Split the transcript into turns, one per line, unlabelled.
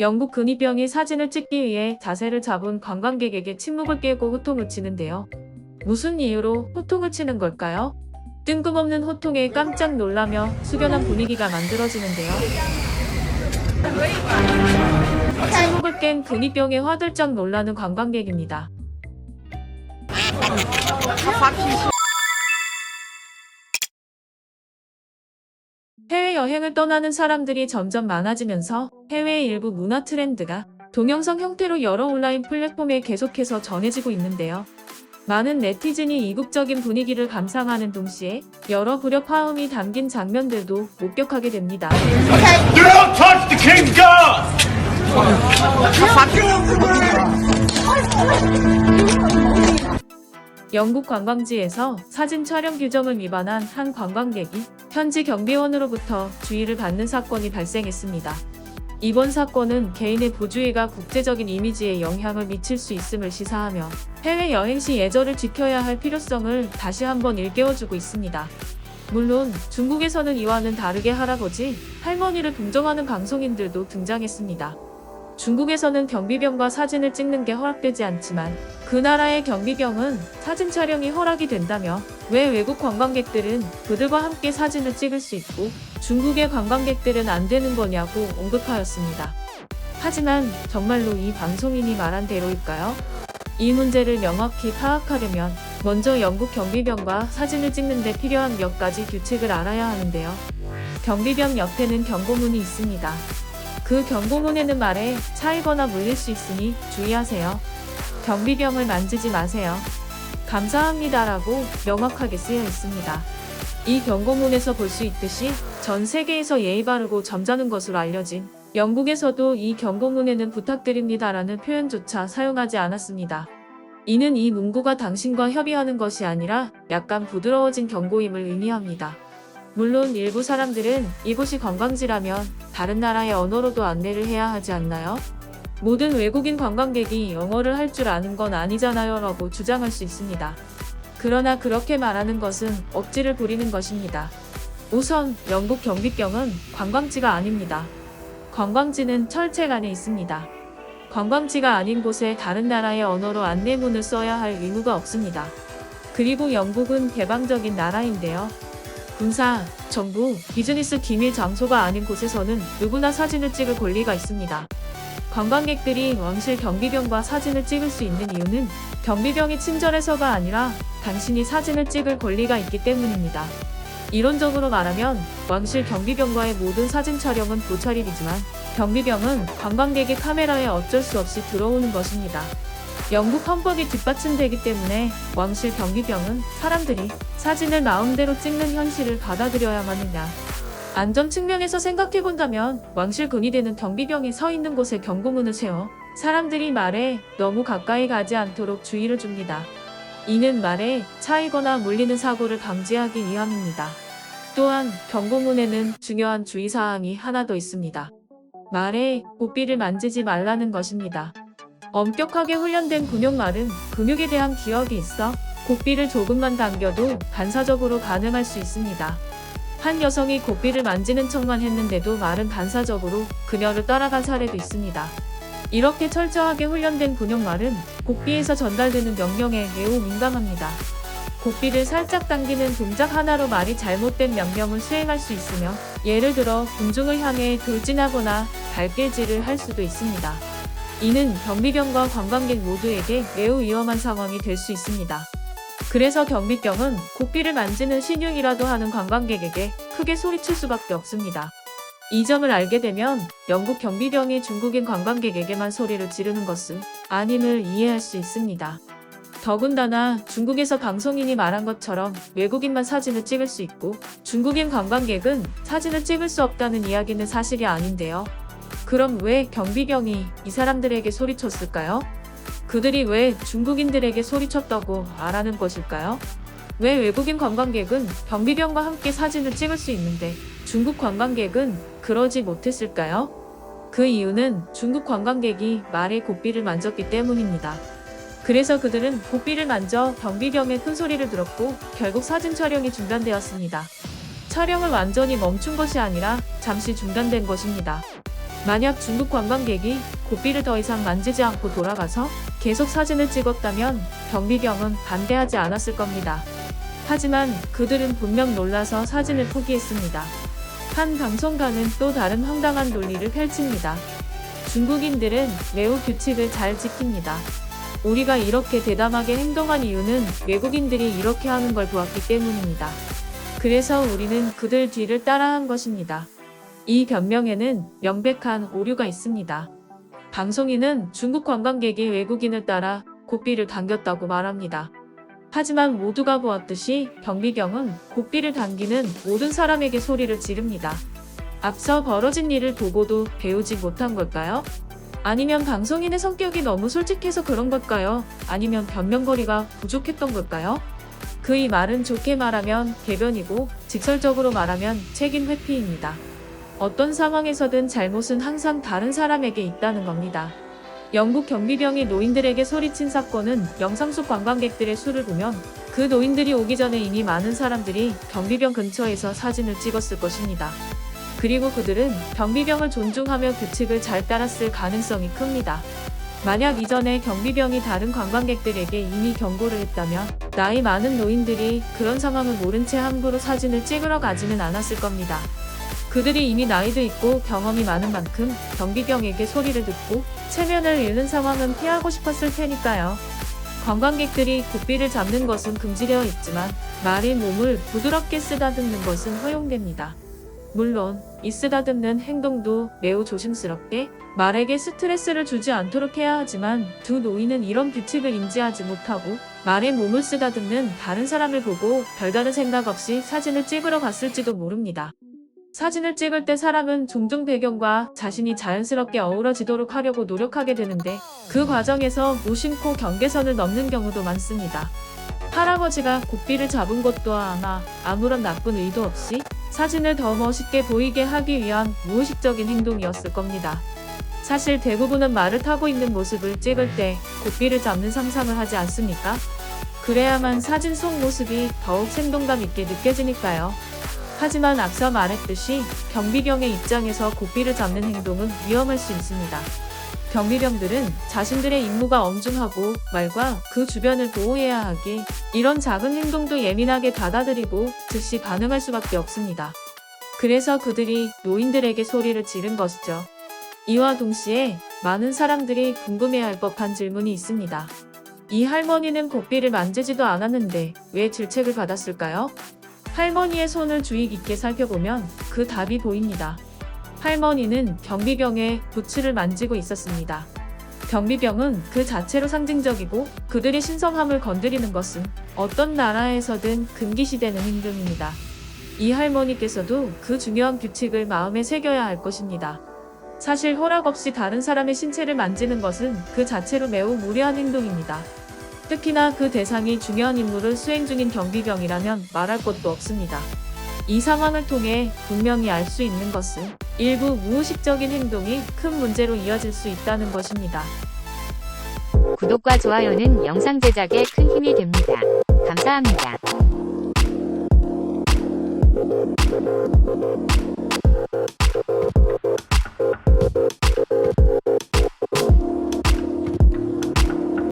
영국 근위병이 사진을 찍기 위해 자세를 잡은 관광객에게 침묵을 깨고 호통을 치는데요. 무슨 이유로 호통을 치는 걸까요? 뜬금없는 호통에 깜짝 놀라며 숙연한 분위기가 만들어지는데요. 침묵을 깬 근위병에 화들짝 놀라는 관광객입니다. 여행을 떠나는 사람들이 점점 많아지면서 해외의 일부 문화 트렌드가 동영상 형태로 여러 온라인 플랫폼에 계속해서 전해지고 있는데요. 많은 네티즌이 이국적인 분위기를 감상하는 동시에 여러 불협화음이 담긴 장면들도 목격하게 됩니다. 영국 관광지에서 사진 촬영 규정을 위반한 한 관광객이 현지 경비원으로부터 주의를 받는 사건이 발생했습니다. 이번 사건은 개인의 보주의가 국제적인 이미지에 영향을 미칠 수 있음을 시사하며 해외 여행 시 예절을 지켜야 할 필요성을 다시 한번 일깨워주고 있습니다. 물론 중국에서는 이와는 다르게 할아버지, 할머니를 동정하는 방송인들도 등장했습니다. 중국에서는 경비병과 사진을 찍는 게 허락되지 않지만 그 나라의 경비병은 사진 촬영이 허락이 된다며 왜 외국 관광객들은 그들과 함께 사진을 찍을 수 있고 중국의 관광객들은 안 되는 거냐고 언급하였습니다. 하지만 정말로 이 방송인이 말한 대로일까요? 이 문제를 명확히 파악하려면 먼저 영국 경비병과 사진을 찍는데 필요한 몇 가지 규칙을 알아야 하는데요. 경비병 옆에는 경고문이 있습니다. 그 경고문에는 말에 차이거나 물릴 수 있으니 주의하세요. 경비병을 만지지 마세요. 감사합니다라고 명확하게 쓰여 있습니다. 이 경고문에서 볼 수 있듯이 전 세계에서 예의 바르고 점잖은 것으로 알려진 영국에서도 이 경고문에는 부탁드립니다라는 표현조차 사용하지 않았습니다. 이는 이 문구가 당신과 협의하는 것이 아니라 약간 부드러워진 경고임을 의미합니다. 물론 일부 사람들은 이곳이 관광지라면 다른 나라의 언어로도 안내를 해야 하지 않나요? 모든 외국인 관광객이 영어를 할 줄 아는 건 아니잖아요 라고 주장할 수 있습니다. 그러나 그렇게 말하는 것은 억지를 부리는 것입니다. 우선 영국 경비병은 관광지가 아닙니다. 관광지는 철책 안에 있습니다. 관광지가 아닌 곳에 다른 나라의 언어로 안내문을 써야 할 의무가 없습니다. 그리고 영국은 개방적인 나라인데요. 군사, 정부, 비즈니스 기밀 장소가 아닌 곳에서는 누구나 사진을 찍을 권리가 있습니다. 관광객들이 왕실 경비병과 사진을 찍을 수 있는 이유는 경비병이 친절해서가 아니라 당신이 사진을 찍을 권리가 있기 때문입니다. 이론적으로 말하면 왕실 경비병과의 모든 사진 촬영은 도찰일이지만 경비병은 관광객의 카메라에 어쩔 수 없이 들어오는 것입니다. 영국 헌법이 뒷받침되기 때문에 왕실 경비병은 사람들이 사진을 마음대로 찍는 현실을 받아들여야만 했냐. 안전 측면에서 생각해본다면 왕실 근위대는 경비병이 서 있는 곳에 경고문을 세워 사람들이 말에 너무 가까이 가지 않도록 주의를 줍니다. 이는 말에 차이거나 물리는 사고를 방지하기 위함입니다. 또한 경고문에는 중요한 주의사항이 하나 더 있습니다. 말에 고삐를 만지지 말라는 것입니다. 엄격하게 훈련된 근육말은 근육에 대한 기억이 있어 고삐를 조금만 당겨도 반사적으로 반응할 수 있습니다. 한 여성이 고삐를 만지는 척만 했는데도 말은 반사적으로 그녀를 따라간 사례도 있습니다. 이렇게 철저하게 훈련된 근육말은 고삐에서 전달되는 명령에 매우 민감합니다. 고삐를 살짝 당기는 동작 하나로 말이 잘못된 명령을 수행할 수 있으며 예를 들어 군중을 향해 돌진하거나 발길질을 할 수도 있습니다. 이는 경비병과 관광객 모두에게 매우 위험한 상황이 될 수 있습니다. 그래서 경비병은 고삐를 만지는 신용이라도 하는 관광객에게 크게 소리칠 수밖에 없습니다. 이 점을 알게 되면 영국 경비병이 중국인 관광객에게만 소리를 지르는 것은 아님을 이해할 수 있습니다. 더군다나 중국에서 방송인이 말한 것처럼 외국인만 사진을 찍을 수 있고 중국인 관광객은 사진을 찍을 수 없다는 이야기는 사실이 아닌데요. 그럼 왜 경비병이 이 사람들에게 소리쳤을까요? 그들이 왜 중국인들에게 소리쳤다고 말하는 것일까요? 왜 외국인 관광객은 경비병과 함께 사진을 찍을 수 있는데 중국 관광객은 그러지 못했을까요? 그 이유는 중국 관광객이 말의 고삐를 만졌기 때문입니다. 그래서 그들은 고삐를 만져 경비병의 큰 소리를 들었고 결국 사진 촬영이 중단되었습니다. 촬영을 완전히 멈춘 것이 아니라 잠시 중단된 것입니다. 만약 중국 관광객이 고삐를 더 이상 만지지 않고 돌아가서 계속 사진을 찍었다면 경비병은 반대하지 않았을 겁니다. 하지만 그들은 분명 놀라서 사진을 포기했습니다. 한 방송가는 또 다른 황당한 논리를 펼칩니다. 중국인들은 매우 규칙을 잘 지킵니다. 우리가 이렇게 대담하게 행동한 이유는 외국인들이 이렇게 하는 걸 보았기 때문입니다. 그래서 우리는 그들 뒤를 따라한 것입니다. 이 변명에는 명백한 오류가 있습니다. 방송인은 중국 관광객이 외국인을 따라 고삐를 당겼다고 말합니다. 하지만 모두가 보았듯이 경비경은 고삐를 당기는 모든 사람에게 소리를 지릅니다. 앞서 벌어진 일을 보고도 배우지 못한 걸까요? 아니면 방송인의 성격이 너무 솔직해서 그런 걸까요? 아니면 변명거리가 부족했던 걸까요? 그이 말은 좋게 말하면 개변이고 직설적으로 말하면 책임 회피입니다. 어떤 상황에서든 잘못은 항상 다른 사람에게 있다는 겁니다. 영국 경비병이 노인들에게 소리친 사건은 영상 속 관광객들의 수를 보면 그 노인들이 오기 전에 이미 많은 사람들이 경비병 근처에서 사진을 찍었을 것입니다. 그리고 그들은 경비병을 존중하며 규칙을 잘 따랐을 가능성이 큽니다. 만약 이전에 경비병이 다른 관광객들에게 이미 경고를 했다면 나이 많은 노인들이 그런 상황을 모른 채 함부로 사진을 찍으러 가지는 않았을 겁니다. 그들이 이미 나이도 있고 경험이 많은 만큼 경비병에게 소리를 듣고 체면을 잃는 상황은 피하고 싶었을 테니까요. 관광객들이 고삐를 잡는 것은 금지되어 있지만 말의 몸을 부드럽게 쓰다듬는 것은 허용됩니다. 물론 이 쓰다듬는 행동도 매우 조심스럽게 말에게 스트레스를 주지 않도록 해야 하지만 두 노인은 이런 규칙을 인지하지 못하고 말의 몸을 쓰다듬는 다른 사람을 보고 별다른 생각 없이 사진을 찍으러 갔을지도 모릅니다. 사진을 찍을 때 사람은 종종 배경과 자신이 자연스럽게 어우러지도록 하려고 노력하게 되는데 그 과정에서 무심코 경계선을 넘는 경우도 많습니다. 할아버지가 고삐를 잡은 것도 아마 아무런 나쁜 의도 없이 사진을 더 멋있게 보이게 하기 위한 무의식적인 행동이었을 겁니다. 사실 대부분은 말을 타고 있는 모습을 찍을 때 고삐를 잡는 상상을 하지 않습니까? 그래야만 사진 속 모습이 더욱 생동감 있게 느껴지니까요. 하지만 앞서 말했듯이 경비병의 입장에서 고삐를 잡는 행동은 위험할 수 있습니다. 경비병들은 자신들의 임무가 엄중하고 말과 그 주변을 보호해야 하기에 이런 작은 행동도 예민하게 받아들이고 즉시 반응할 수밖에 없습니다. 그래서 그들이 노인들에게 소리를 지른 것이죠. 이와 동시에 많은 사람들이 궁금해할 법한 질문이 있습니다. 이 할머니는 고삐를 만지지도 않았는데 왜 질책을 받았을까요? 할머니의 손을 주의 깊게 살펴보면 그 답이 보입니다. 할머니는 경비병의 부츠를 만지고 있었습니다. 경비병은 그 자체로 상징적이고 그들의 신성함을 건드리는 것은 어떤 나라에서든 금기시되는 행동입니다. 이 할머니께서도 그 중요한 규칙을 마음에 새겨야 할 것입니다. 사실 허락 없이 다른 사람의 신체를 만지는 것은 그 자체로 매우 무례한 행동입니다. 특히나 그 대상이 중요한 임무를 수행 중인 경비병이라면 말할 것도 없습니다. 이 상황을 통해 분명히 알 수 있는 것은 일부 무의식적인 행동이 큰 문제로 이어질 수 있다는 것입니다.
구독과 좋아요는 영상 제작에 큰 힘이 됩니다. 감사합니다.